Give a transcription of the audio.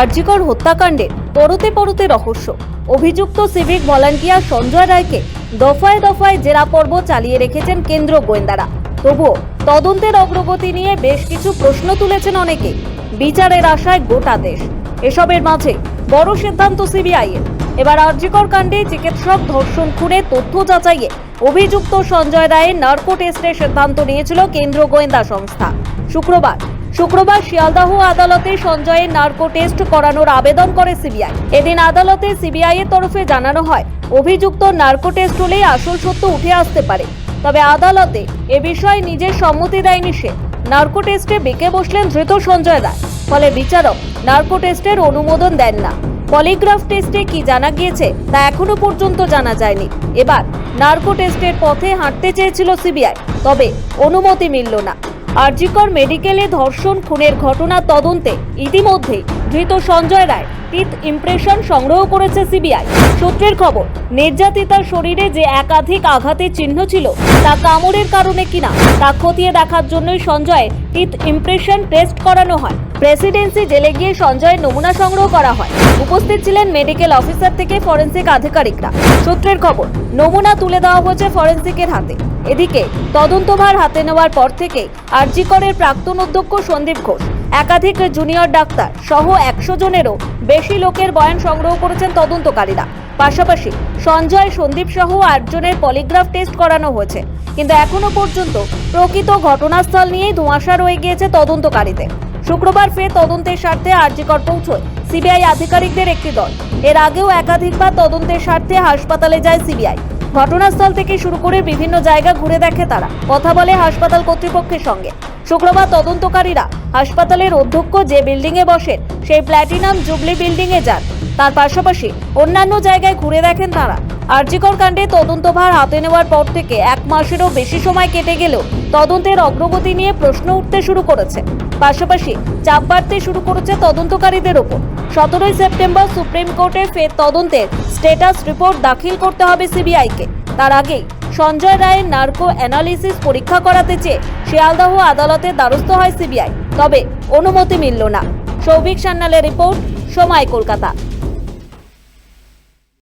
আরজিকর হত্যাকাণ্ডে পরতে পরতে রহস্য। অভিযুক্ত সিভিক ভলান্টিয়ার সঞ্জয় রায়কে দফায় দফায় জেরা পর্ব চালিয়ে রেখেছেন কেন্দ্র গোয়েন্দারা। তবুও তদন্তের অগ্রগতি নিয়ে বেশ কিছু প্রশ্ন তুলেছেন অনেকে। বিচারের আশায় গোটা দেশ। এসবের মাঝে বড় সিদ্ধান্ত সিবিআইয়ের। এবার আরজিকর কাণ্ডে চিকিৎসক ধর্ষণ খুনে তথ্য যাচাইয়ে অভিযুক্ত সঞ্জয় রায়ের নার্কো টেস্টের সিদ্ধান্ত নিয়েছিল কেন্দ্র গোয়েন্দা সংস্থা। শুক্রবার শুক্রবার শিয়ালদাহ আদালতে সঞ্জয়ের নার্কো টেস্ট করানোর আবেদন করে সিবিআই। এদিন আদালতে সিবিআই এর তরফে জানানো হয়, অভিযুক্ত নার্কো টেস্ট হলেই আসল সত্য উঠে আসতে পারে। তবে আদালতে এ বিষয়ে নিজের সম্মতি দেয়নি সে। নার্কো টেস্টে বেঁকে বসলেন ধৃত সঞ্জয় রায়। ফলে বিচারক নার্কো টেস্টের অনুমোদন দেন না। পলিগ্রাফ টেস্টে কি জানা গিয়েছে তা এখনও পর্যন্ত জানা যায়নি। এবার নার্কো টেস্টের পথে হাঁটতে চেয়েছিল সিবিআই, তবে অনুমতি মিলল না। আরজিকর মেডিকেলে ধর্ষণ খুনের ঘটনা তদন্তে ইতিমধ্যেই ধৃত সঞ্জয় রায় টিথ ইমপ্রেশন সংগ্রহ করেছে সিবিআই। সূত্রের খবর, নির্যাতিতার শরীরে যে একাধিক আঘাতের চিহ্ন ছিল, তা কামড়ের কারণে কিনা, তা খতিয়ে দেখার জন্যই সঞ্জয়ের টিথ ইমপ্রেশন টেস্ট করানো হয়। প্রেসিডেন্সি জেলে গিয়ে সঞ্জয়ের নমুনা সংগ্রহ করা হয়। উপস্থিত ছিলেন মেডিকেল অফিসার থেকে ফরেন্সিক আধিকারিকরা। সূত্রের খবর, নমুনা তুলে দেওয়া হয়েছে ফরেন্সিকের হাতে। এদিকে, তদন্তভার হাতে নেওয়ার পর থেকে আরজিকরের প্রাক্তন অধ্যক্ষ সন্দীপ ঘোষ একাধিক জুনিয়র ডাক্তার সহ একশো জনেরও বেশি লোকের বয়ান সংগ্রহ করেছেন তদন্তকারীরা। পাশাপাশি সঞ্জয়, সন্দীপ সহ আটজনের পলিগ্রাফ টেস্ট করানো হয়েছে। কিন্তু এখনও পর্যন্ত প্রকৃত ঘটনাস্থল নিয়েই ধোঁয়াশা রয়ে গিয়েছে তদন্তকারীদের। শুক্রবার ফের তদন্তের স্বার্থে আরজিকর পৌঁছয় সিবিআই আধিকারিকদের একটি দল। এর আগেও একাধিকবার তদন্তের স্বার্থে হাসপাতালে যায় সিবিআই। ঘটনাস্থল থেকে শুরু করে বিভিন্ন জায়গা ঘুরে দেখে তারা। কথা বলে হাসপাতাল কর্তৃপক্ষের সঙ্গে। শুক্রবার তদন্তকারীরা হাসপাতালের অধ্যক্ষ যে বিল্ডিং এ বসেন, সেই প্ল্যাটিনাম জুবলি বিল্ডিং এ যান। তার পাশাপাশি অন্যান্য জায়গায় ঘুরে দেখেন তারা। আরজিকর কাণ্ডে তদন্তভার হাতে নেওয়ার পর থেকে এক মাসেরও বেশি সময় কেটে গেলেও তদন্তের অগ্রগতি নিয়ে প্রশ্ন উঠতে শুরু করেছে। পাশাপাশি চাপ বাড়তে শুরু করেছে তদন্তকারীদের ওপর। সতেরোই সেপ্টেম্বর সুপ্রিম কোর্টে ফের তদন্তের স্টেটাস রিপোর্ট দাখিল করতে হবে সিবিআইকে। তার আগেই সঞ্জয় রায়ের নার্কো অ্যানালিসিস পরীক্ষা করাতে চেয়ে শিয়ালদাহ আদালতে দ্বারস্থ হয় সিবিআই। তবে অনুমতি মিলল না। সৌভিক সান্যালের রিপোর্ট, সময় কলকাতা।